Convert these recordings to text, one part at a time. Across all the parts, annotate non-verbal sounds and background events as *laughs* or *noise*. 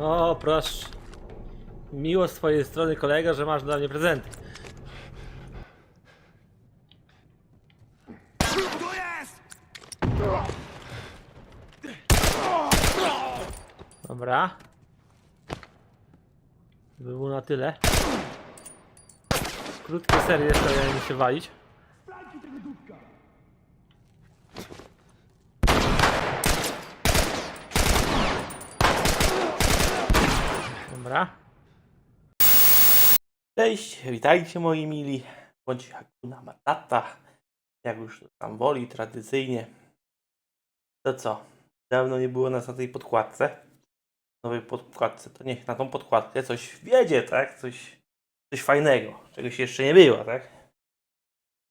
O, proszę. Miło z twojej strony, kolega, że masz dla mnie prezenty. Dobra. Było na tyle. Krótkie serie, ja nie się walić. Dobra. Cześć, witajcie moi mili, bądź Hakuna Matata, jak już to tam woli, tradycyjnie. To co, dawno nie było nas na tej podkładce, nowej podkładce, to niech na tą podkładkę coś wiedzie, tak, coś, coś fajnego, czegoś jeszcze nie było, tak.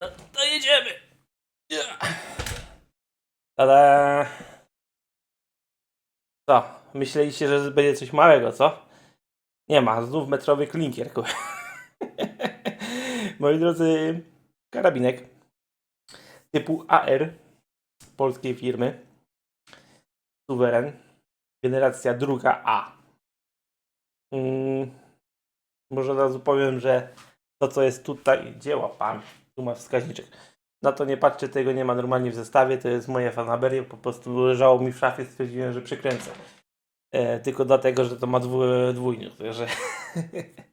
No to jedziemy! Tada! Co, myśleliście, że będzie coś małego, co? Nie ma, znów metrowy klinkier. *laughs* Moi drodzy, karabinek typu AR polskiej firmy. Suweren. Generacja druga A. Mm, może od razu powiem, że to co jest tutaj, dzieła pan, tu ma wskaźniczek. Na to nie patrzcie, tego nie ma normalnie w zestawie, to jest moje fanaberie, po prostu leżało mi w szafie, stwierdziłem, że przykręcę. E, tylko dlatego, że to ma dwu, dwójnik, także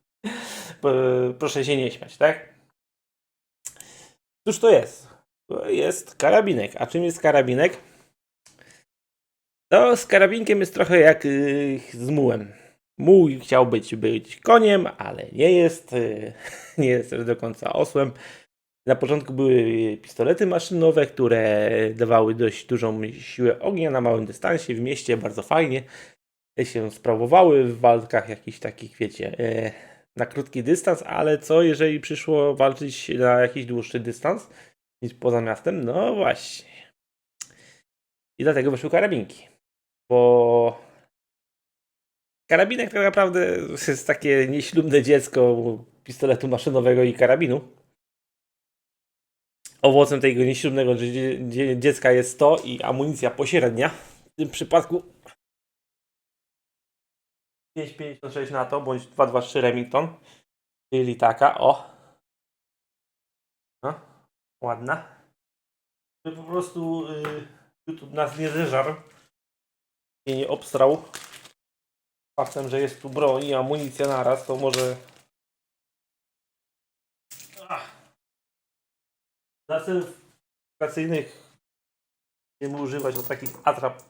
*laughs* proszę się nie śmiać, tak? Cóż to jest? To jest karabinek. A czym jest karabinek? To z karabinkiem jest trochę jak yy, z mułem. Muł chciał być, być koniem, ale nie jest. Yy, *laughs* nie jest do końca osłem. Na początku były pistolety maszynowe, które dawały dość dużą siłę ognia na małym dystansie w mieście, bardzo fajnie się sprawowały w walkach jakichś takich, wiecie, e, na krótki dystans, ale co jeżeli przyszło walczyć na jakiś dłuższy dystans niż poza miastem? No właśnie. I dlatego wyszły karabinki. Bo karabinek tak naprawdę *laughs* jest takie nieślubne dziecko pistoletu maszynowego i karabinu. Owocem tego nieślubnego dzie- dzie- dziecka jest to i amunicja pośrednia. W tym przypadku 5,56 na to, bądź 2,23 Remington. Czyli taka, o. No, ładna. By po prostu y, YouTube nas nie zeżarł i nie obstrał faktem, że jest tu broń i amunicja naraz, to może Ach. dla celów operacyjnych będziemy używać od takich atrap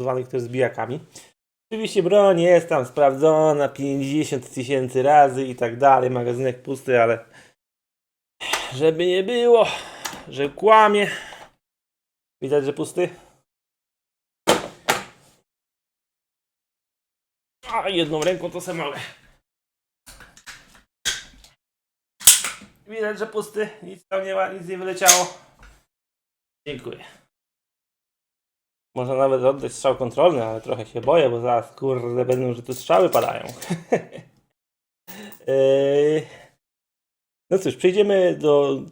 zwanych też zbijakami. Oczywiście broń jest tam sprawdzona 50 tysięcy razy i tak dalej, magazynek pusty, ale żeby nie było, że kłamie. Widać, że pusty. A jedną ręką to sobie mogę. Widać, że pusty, nic tam nie ma, nic nie wyleciało. Dziękuję. Można nawet oddać strzał kontrolny, ale trochę się boję, bo zaraz kurde będą, że tu strzały padają. Yy, *laughs* no cóż, przejdziemy do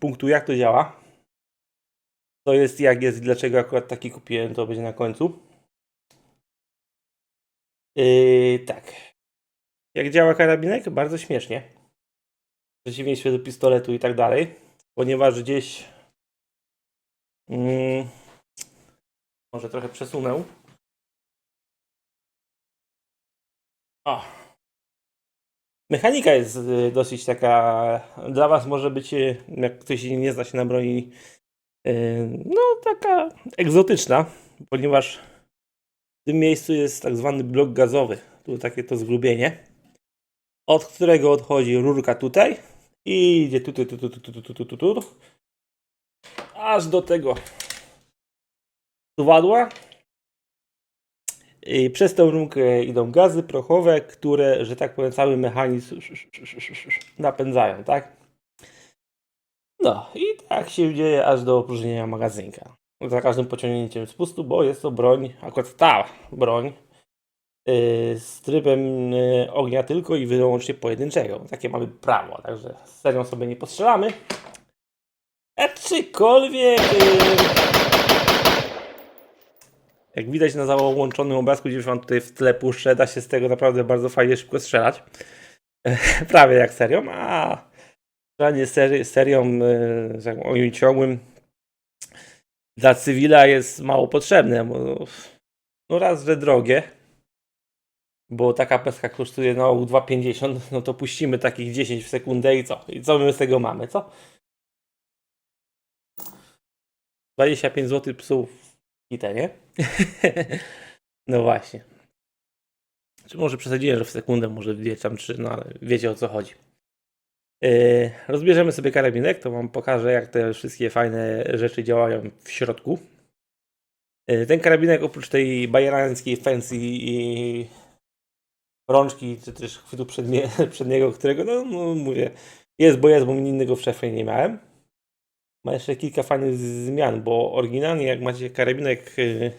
punktu, jak to działa. To jest, jak jest, dlaczego akurat taki kupiłem, to będzie na końcu. Yy, tak. Jak działa karabinek? Bardzo śmiesznie. W przeciwieństwie do pistoletu i tak dalej, ponieważ gdzieś. Mm, może trochę przesunę. O. Mechanika jest y, dosyć taka. Dla Was może być, y, jak ktoś nie zna się na broni, y, no taka egzotyczna, ponieważ w tym miejscu jest tak zwany blok gazowy. Tu takie to zgrubienie, od którego odchodzi rurka tutaj i idzie tu, tu, tu, tu, tu, tu, tu, tu, tu, tu, aż do tego suwadła. I przez tę rurkę idą gazy prochowe, które, że tak powiem, cały mechanizm napędzają, tak? No i tak się dzieje aż do opróżnienia magazynka. Za każdym pociągnięciem spustu, bo jest to broń, akurat ta broń, yy, z trybem yy, ognia tylko i wyłącznie pojedynczego. Takie mamy prawo, także serią sobie nie postrzelamy. Aczkolwiek... Yy, Jak widać na załączonym obrazku, gdzie już wam tutaj w tle puszczę, da się z tego naprawdę bardzo fajnie szybko strzelać. *laughs* Prawie jak serią, a strzelanie seri serią e, tak powiem, ciągłym dla cywila jest mało potrzebne, bo no raz, że drogie, bo taka peska kosztuje ogół 2,50, no to puścimy takich 10 w sekundę i co? I co my z tego mamy, co? 25 zł psów i te, nie? *laughs* no właśnie. Czy może przesadziłem, że w sekundę, może dwie tam trzy, no ale wiecie o co chodzi. Yy, rozbierzemy sobie karabinek, to wam pokażę jak te wszystkie fajne rzeczy działają w środku. Yy, ten karabinek oprócz tej bajeranckiej fancy i rączki, czy też chwytu przednie, *laughs* przedniego, którego, no, no mówię, jest, bo jest, bo innego w szefie nie miałem. Ma jeszcze kilka fajnych zmian, bo oryginalnie jak macie karabinek yy,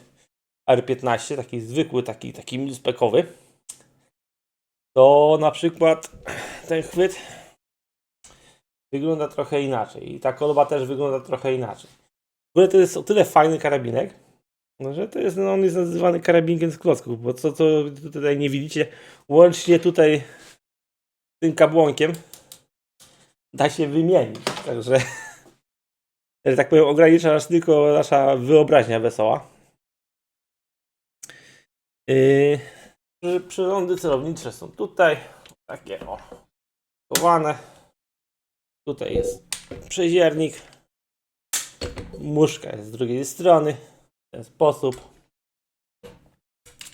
R15, taki zwykły, taki, taki milspekowy, to na przykład ten chwyt wygląda trochę inaczej i ta kolba też wygląda trochę inaczej. W ogóle to jest o tyle fajny karabinek, no, że to jest, no, on jest nazywany karabinkiem z klocków, bo co, co tutaj nie widzicie, łącznie tutaj tym kabłonkiem da się wymienić. Także, *laughs* że tak powiem, ogranicza nas tylko nasza wyobraźnia wesoła. Yy, przy- przyrządy celownicze są tutaj, takie o, chowane. Tutaj jest przeziernik. Muszka jest z drugiej strony. W ten sposób.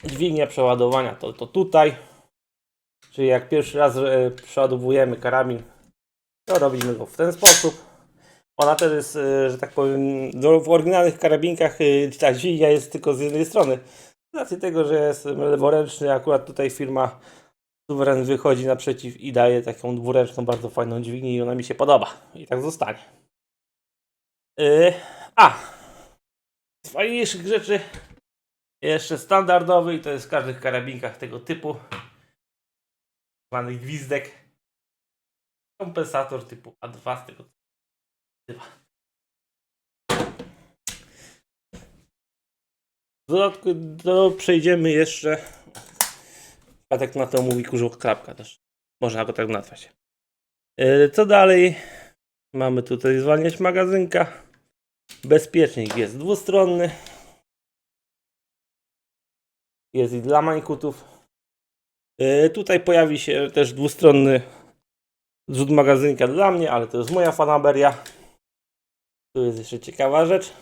Dźwignia przeładowania to, to tutaj. Czyli jak pierwszy raz e, przeładowujemy karabin, to robimy go w ten sposób. Ona też jest, e, że tak powiem, no, w oryginalnych karabinkach e, ta dźwignia jest tylko z jednej strony. Z racji tego, że jest leworęczny, akurat tutaj firma Suweren wychodzi naprzeciw i daje taką dwuręczną, bardzo fajną dźwignię i ona mi się podoba. I tak zostanie. Yy, a! Z fajniejszych rzeczy jeszcze standardowy i to jest w każdych karabinkach tego typu. Zwany gwizdek. Kompensator typu A2 z tego. W dodatku do, przejdziemy jeszcze a tak na to mówi kurzuch klapka też. Można go tak nazwać. Yy, Co dalej? Mamy tutaj zwalniać magazynka. Bezpiecznik jest dwustronny. Jest i dla mańkutów. Yy, Tutaj pojawi się też dwustronny zrzut magazynka dla mnie, ale to jest moja fanaberia. Tu jest jeszcze ciekawa rzecz.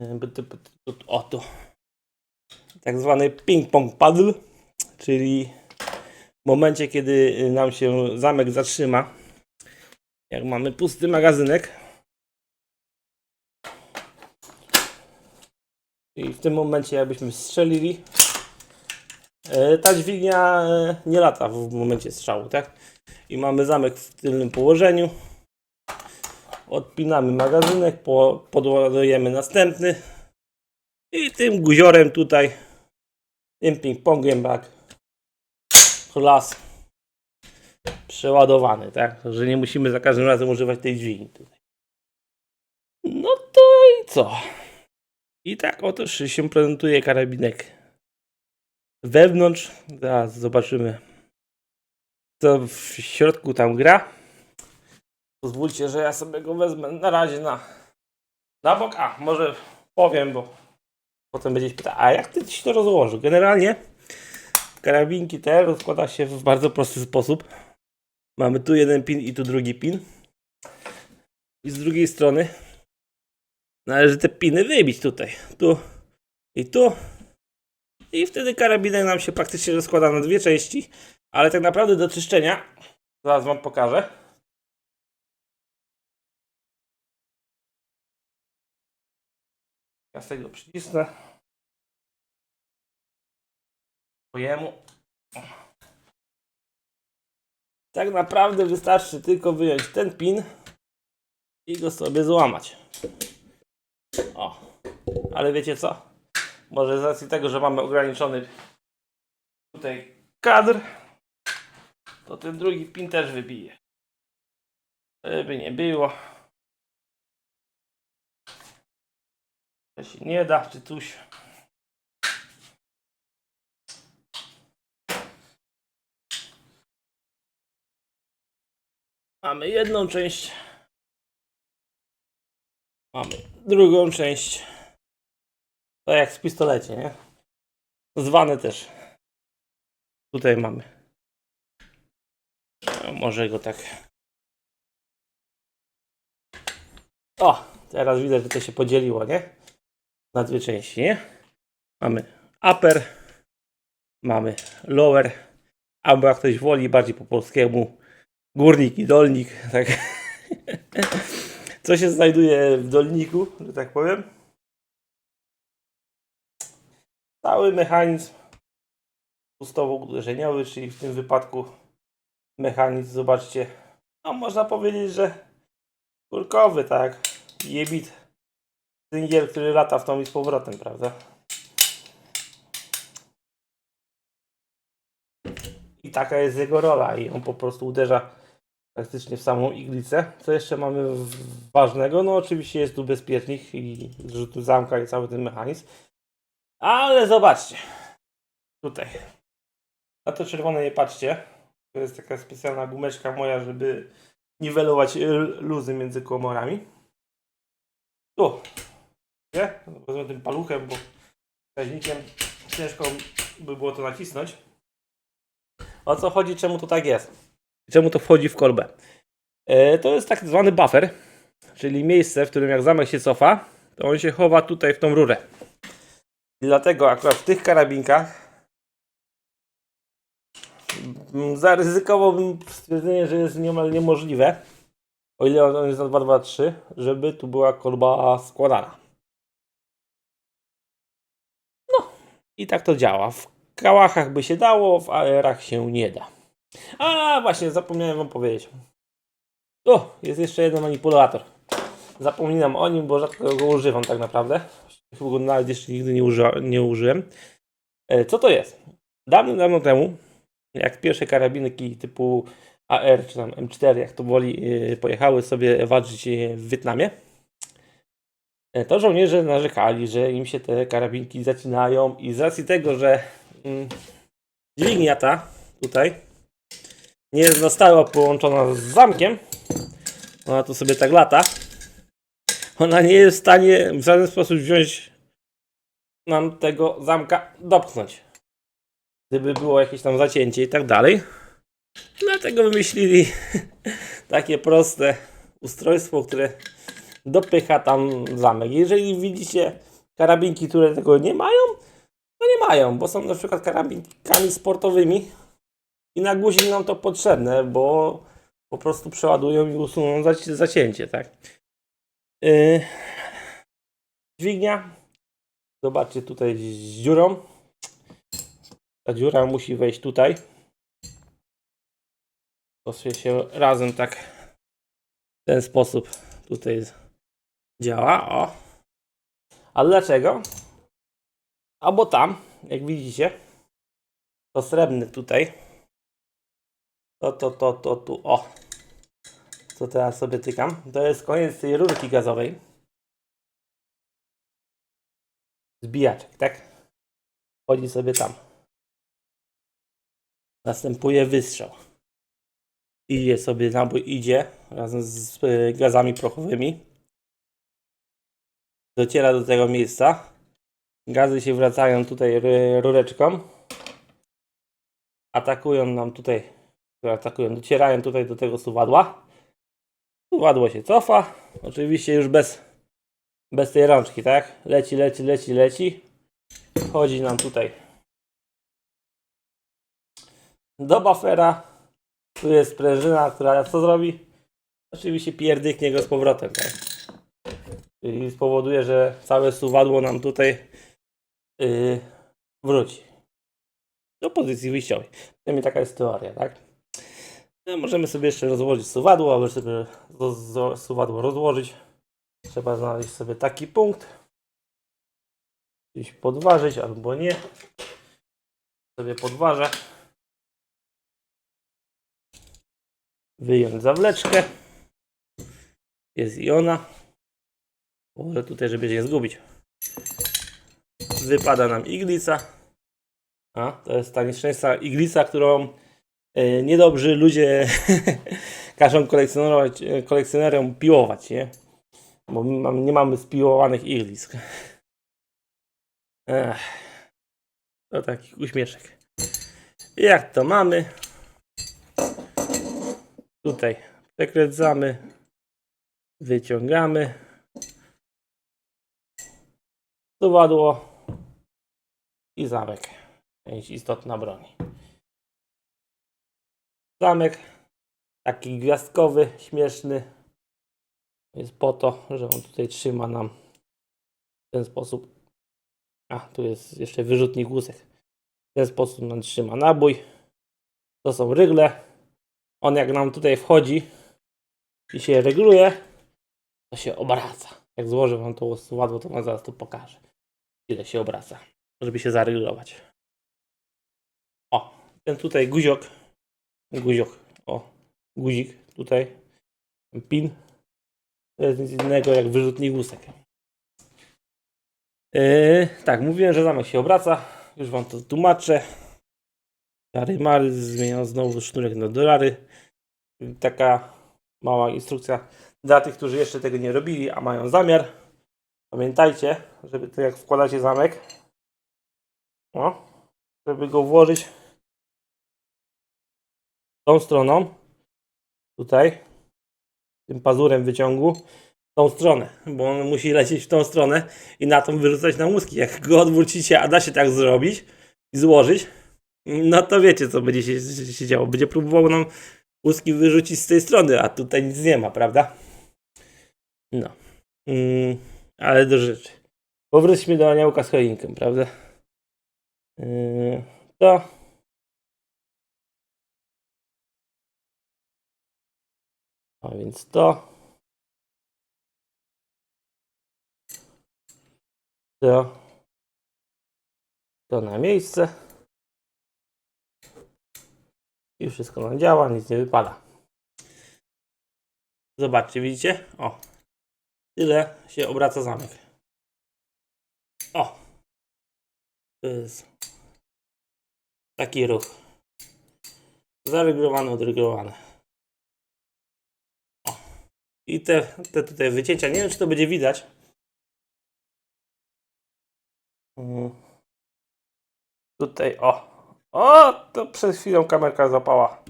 By- O tak zwany ping-pong paddle, czyli w momencie, kiedy nam się zamek zatrzyma, jak mamy pusty magazynek i w tym momencie jakbyśmy strzelili, e, ta dźwignia e, nie lata w momencie strzału, tak? I mamy zamek w tylnym położeniu. Odpinamy magazynek, po, podładujemy następny i tym guziorem tutaj tym ping-pongiem tak przeładowany, tak? Że nie musimy za każdym razem używać tej dźwigni tutaj. No to i co? I tak oto się prezentuje karabinek wewnątrz. Zaraz zobaczymy co w środku tam gra. Pozwólcie, że ja sobie go wezmę na razie na, na bok. A, może powiem, bo Potem będziecie pytać, a jak ty ci to rozłożył? Generalnie karabinki te rozkłada się w bardzo prosty sposób. Mamy tu jeden pin i tu drugi pin. I z drugiej strony należy te piny wybić tutaj. Tu i tu. I wtedy karabinek nam się praktycznie rozkłada na dwie części. Ale tak naprawdę do czyszczenia, zaraz wam pokażę. Ja z tego przycisnę. Pojemu. Tak naprawdę wystarczy tylko wyjąć ten pin i go sobie złamać. O, ale wiecie co? Może z racji tego, że mamy ograniczony tutaj kadr, to ten drugi pin też wybije. Żeby nie było. Się nie da, coś. Mamy jedną część. Mamy drugą część. To jak w pistolecie, nie? Zwane też. Tutaj mamy. No, może go tak. O! Teraz widać, że to się podzieliło, nie? Na dwie części, nie? Mamy upper, mamy lower, albo jak ktoś woli bardziej po polskiemu, górnik i dolnik, *laughs* tak. Co się znajduje w dolniku, że tak powiem? Cały mechanizm pustowo-uderzeniowy, czyli w tym wypadku mechanizm, zobaczcie, no można powiedzieć, że kulkowy, tak? Jebit cyngiel, który lata w tą i z powrotem, prawda? I taka jest jego rola i on po prostu uderza praktycznie w samą iglicę. Co jeszcze mamy ważnego? No oczywiście jest tu bezpiecznik i zrzut zamka i cały ten mechanizm. Ale zobaczcie. Tutaj. Na to czerwone nie patrzcie. To jest taka specjalna gumeczka moja, żeby niwelować luzy między komorami. Tu. Nie? Wezmę tym paluchem, bo wskaźnikiem ciężko by było to nacisnąć. O co chodzi, czemu to tak jest? Czemu to wchodzi w kolbę? E, to jest tak zwany buffer, czyli miejsce, w którym jak zamek się cofa, to on się chowa tutaj w tą rurę. Dlatego akurat w tych karabinkach zaryzykowałbym stwierdzenie, że jest niemal niemożliwe, o ile on jest na 223, żeby tu była kolba składana. I tak to działa. W kałachach by się dało, w AR-ach się nie da. A właśnie, zapomniałem wam powiedzieć. Tu jest jeszcze jeden manipulator. Zapominam o nim, bo rzadko go używam tak naprawdę. Chyba go nawet jeszcze nigdy nie, używa, nie użyłem. E, Co to jest? Dawno, dawno temu, jak pierwsze karabinki typu AR czy tam M4, jak to woli, e, pojechały sobie walczyć e, w Wietnamie, to żołnierze narzekali, że im się te karabinki zacinają i z racji tego, że mm, dźwignia ta tutaj nie stałe połączona z zamkiem, ona tu sobie tak lata, ona nie jest w stanie w żaden sposób wziąć nam tego zamka dopchnąć. Gdyby było jakieś tam zacięcie i tak dalej. Dlatego wymyślili *laughs* takie proste ustrojstwo, które dopycha tam zamek. Jeżeli widzicie karabinki, które tego nie mają, to nie mają, bo są na przykład karabinkami sportowymi i na guzik nam to potrzebne, bo po prostu przeładują i usuną zaci- zacięcie, tak? Yy, dźwignia. Zobaczcie tutaj z dziurą. Ta dziura musi wejść tutaj. To się, razem tak w ten sposób tutaj działa. O. A dlaczego? Albo tam, jak widzicie, to srebrny tutaj. To, to, to, to, tu, o. Co teraz sobie tykam. To jest koniec tej rurki gazowej. Zbijaczek, tak? Wchodzi sobie tam. Następuje wystrzał. Idzie sobie, nabój idzie razem z y, gazami prochowymi. Dociera do tego miejsca. Gazy się wracają tutaj rureczką. Atakują nam tutaj, atakują, docierają tutaj do tego suwadła. Suwadło się cofa. Oczywiście już bez, bez tej rączki, tak? Leci, leci, leci, leci. Wchodzi nam tutaj do buffera. Tu jest sprężyna, która co zrobi? Oczywiście pierdyknie go z powrotem, tak? Czyli spowoduje, że całe suwadło nam tutaj yy, wróci do pozycji wyjściowej. Przynajmniej taka jest teoria, tak? No, możemy sobie jeszcze rozłożyć suwadło, aby sobie suwadło rozłożyć. Trzeba znaleźć sobie taki punkt. Gdzieś podważyć albo nie. Sobie podważę. Wyjąć zawleczkę. Jest i ona. Może tutaj, żeby się nie zgubić. Wypada nam iglica. A, to jest ta nieszczęsna iglica, którą e, niedobrzy ludzie *laughs* każą kolekcjonować, e, kolekcjonerom piłować, nie? Bo my mamy, nie mamy spiłowanych iglisk. Ech, to taki uśmieszek. Jak to mamy? Tutaj przekręcamy, wyciągamy. Suwadło i zamek. Część istotna broni. Zamek taki gwiazdkowy, śmieszny. Jest po to, że on tutaj trzyma nam w ten sposób. A, tu jest jeszcze wyrzutnik łusek. W ten sposób nam trzyma nabój. To są rygle. On jak nam tutaj wchodzi i się reguluje, to się obraca. Jak złożę wam to ładło, to wam zaraz to pokażę. Ile się obraca, żeby się zaregulować. O, ten tutaj guziok, guziok, o, guzik tutaj, pin, to jest nic innego jak wyrzutnik łusek. Yy, tak, mówiłem, że zamek się obraca, już wam to tłumaczę. Dary Mary zmieniam znowu sznurek na dolary. Taka mała instrukcja dla tych, którzy jeszcze tego nie robili, a mają zamiar. Pamiętajcie, żeby to jak wkładacie zamek, o, żeby go włożyć tą stroną, tutaj, tym pazurem wyciągu, tą stronę, bo on musi lecieć w tą stronę i na tą wyrzucać na łuski. Jak go odwrócicie, a da się tak zrobić i złożyć, no to wiecie, co będzie się, się, się działo. Będzie próbował nam łuski wyrzucić z tej strony, a tutaj nic nie ma, prawda? No. Mm, ale do rzeczy. Powróćmy do aniołka z choinką, prawda? Yy, to. A więc to. To. To na miejsce. I wszystko nam działa, nic nie wypada. Zobaczcie, widzicie? O. Tyle się obraca zamek. O. To jest taki ruch. Zaregulowany, odregulowany. O. I te, te tutaj wycięcia, nie wiem czy to będzie widać. Mm. Tutaj, o. O, to przed chwilą kamerka zapała.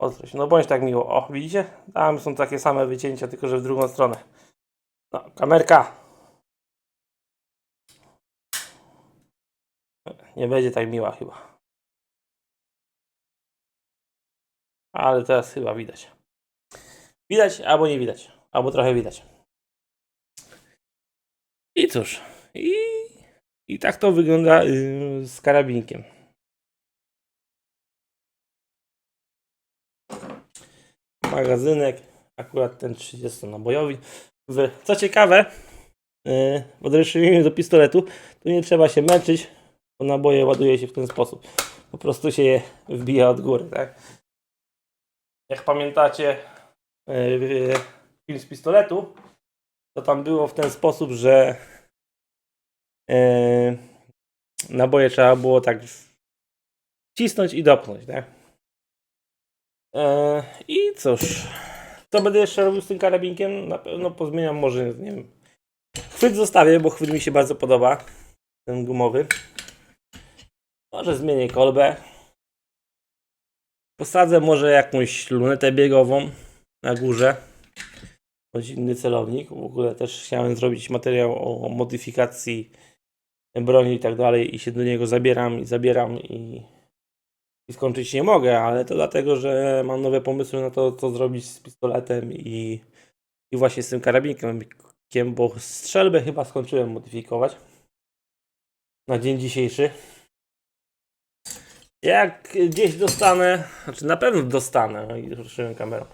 Ostrość. No bądź tak miło. O, widzicie? Tam są takie same wycięcia, tylko że w drugą stronę. No, kamerka. Nie będzie tak miła chyba. Ale teraz chyba widać. Widać albo nie widać. Albo trochę widać. I cóż. I, i tak to wygląda yy, z karabinkiem. Magazynek. Akurat ten 30-nabojowy. W- Co ciekawe, yy, w odróżnieniu do pistoletu, tu nie trzeba się męczyć, bo naboje ładuje się w ten sposób. Po prostu się je wbija od góry, tak? Jak pamiętacie yy, film z pistoletu, to tam było w ten sposób, że yy, naboje trzeba było tak wcisnąć i dopchnąć, tak? Yy, I cóż, co będę jeszcze robił z tym karabinkiem? Na pewno pozmieniam może, nie wiem. Chwyt zostawię, bo chwyt mi się bardzo podoba. Ten gumowy. Może zmienię kolbę. Posadzę może jakąś lunetę biegową na górze. Bądź inny celownik. W ogóle też chciałem zrobić materiał o modyfikacji broni i tak dalej i się do niego zabieram i zabieram i, i skończyć nie mogę, ale to dlatego, że mam nowe pomysły na to, co zrobić z pistoletem i, i właśnie z tym karabinkiem, bo strzelbę chyba skończyłem modyfikować na dzień dzisiejszy. Jak gdzieś dostanę, znaczy na pewno dostanę, no i ruszyłem kamerą,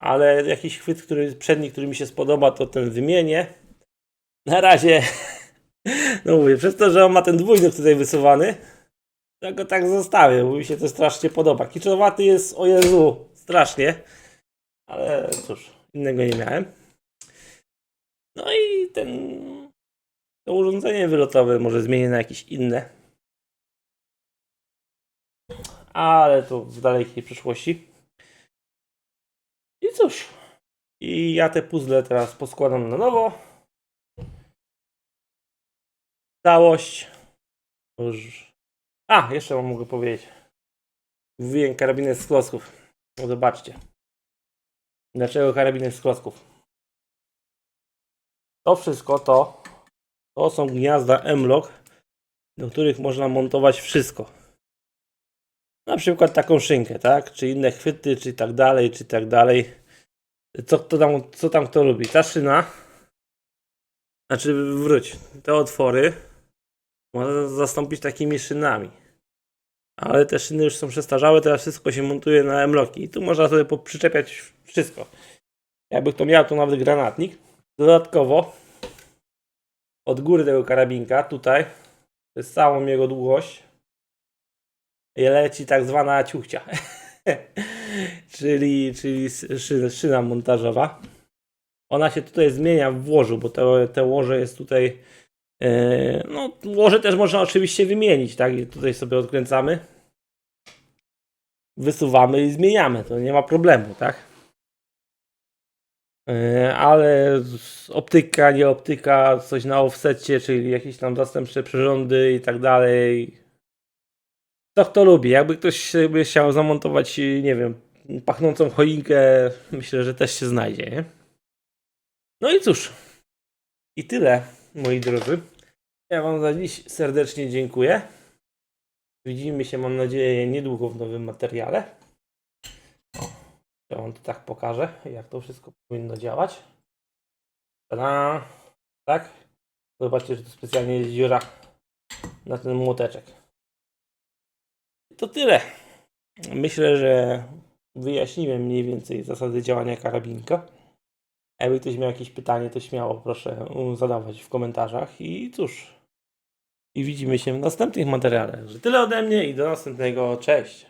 ale jakiś chwyt, który przedni, który mi się spodoba, to ten wymienię. Na razie, *laughs* no mówię, przez to, że on ma ten dwójnik tutaj wysuwany, to go tak zostawię, bo mi się to strasznie podoba. Kiczowaty jest, o Jezu, strasznie, ale cóż, innego nie miałem. No i ten, To urządzenie wylotowe może zmienię na jakieś inne. Ale to w dalekiej przyszłości. I cóż. I ja te puzzle teraz poskładam na nowo. Całość. Już. A, jeszcze wam mogę powiedzieć. Mówiłem karabinet z klocków. No zobaczcie. Dlaczego karabinet z klocków? To wszystko to, to są gniazda M-Lock, do których można montować wszystko. Na przykład taką szynkę, tak? Czy inne chwyty, czy tak dalej, czy tak dalej. Co, kto tam, co tam kto lubi? Ta szyna, znaczy wróć, te otwory można zastąpić takimi szynami. Ale te szyny już są przestarzałe, teraz wszystko się montuje na M-Locki. I tu można sobie przyczepiać wszystko. Jakby kto miał, to nawet granatnik. Dodatkowo od góry tego karabinka, tutaj, przez całą jego długość, leci tak zwana ciuchcia. *laughs* czyli czyli szyna, szyna montażowa. Ona się tutaj zmienia w łożu, bo to, te łoże jest tutaj. E, no, łoże też można oczywiście wymienić, tak? Tutaj sobie odkręcamy, wysuwamy i zmieniamy. To nie ma problemu, tak? E, ale optyka, nie optyka, coś na offsetcie, czyli jakieś tam zastępcze przyrządy i tak dalej. To kto lubi. Jakby ktoś chciał zamontować, nie wiem, pachnącą choinkę, myślę, że też się znajdzie, nie? No i cóż. I tyle, moi drodzy. Ja Wam za dziś serdecznie dziękuję. Widzimy się, mam nadzieję, niedługo w nowym materiale. Ja wam to tak pokażę, jak to wszystko powinno działać. Tada! Tak? Zobaczcie, że to specjalnie jest dziura na ten młoteczek. To tyle. Myślę, że wyjaśniłem mniej więcej zasady działania karabinka. Jakby ktoś miał jakieś pytanie, to śmiało proszę zadawać w komentarzach. I cóż. I widzimy się w następnych materiałach. Tyle ode mnie i do następnego. Cześć!